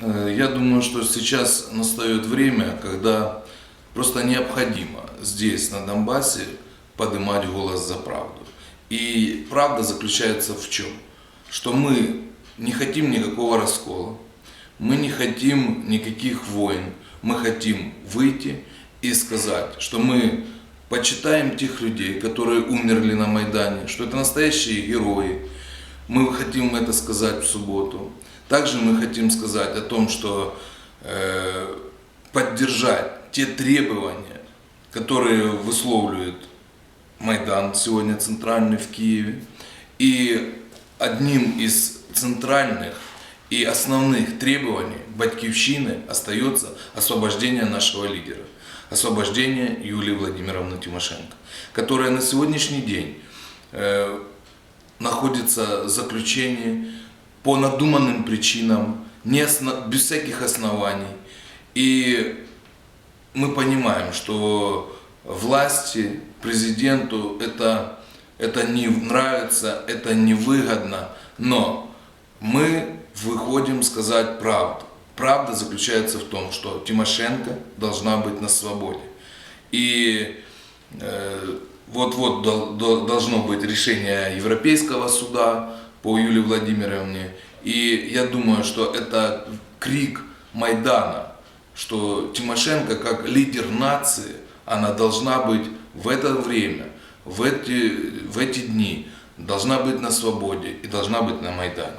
Э, Я думаю, что сейчас настает время, когда просто необходимо здесь, на Донбассе, поднимать голос за правду. И правда заключается в чем? Что мы не хотим никакого раскола, мы не хотим никаких войн, мы хотим выйти и сказать, что мы почитаем тех людей, которые умерли на Майдане, что это настоящие герои, мы хотим это сказать в субботу. Также мы хотим сказать о том, что э, поддержать те требования, которые высловливает Майдан сегодня центральный в Киеве. И одним из центральных и основных требований Батькивщины остается освобождение нашего лидера, освобождение Юлии Владимировны Тимошенко, которая на сегодняшний день э, находится в заключении по надуманным причинам, не осно- без всяких оснований. И мы понимаем, что власти, президенту это, это не нравится, это невыгодно, но мы выходим сказать правду. Правда заключается в том, что Тимошенко должна быть на свободе. И э, вот-вот дол- дол- должно быть решение Европейского суда по Юлии Владимировне. И я думаю, что это крик Майдана, что Тимошенко как лидер нации, она должна быть в это время, в эти, в эти дни, должна быть на свободе и должна быть на Майдане.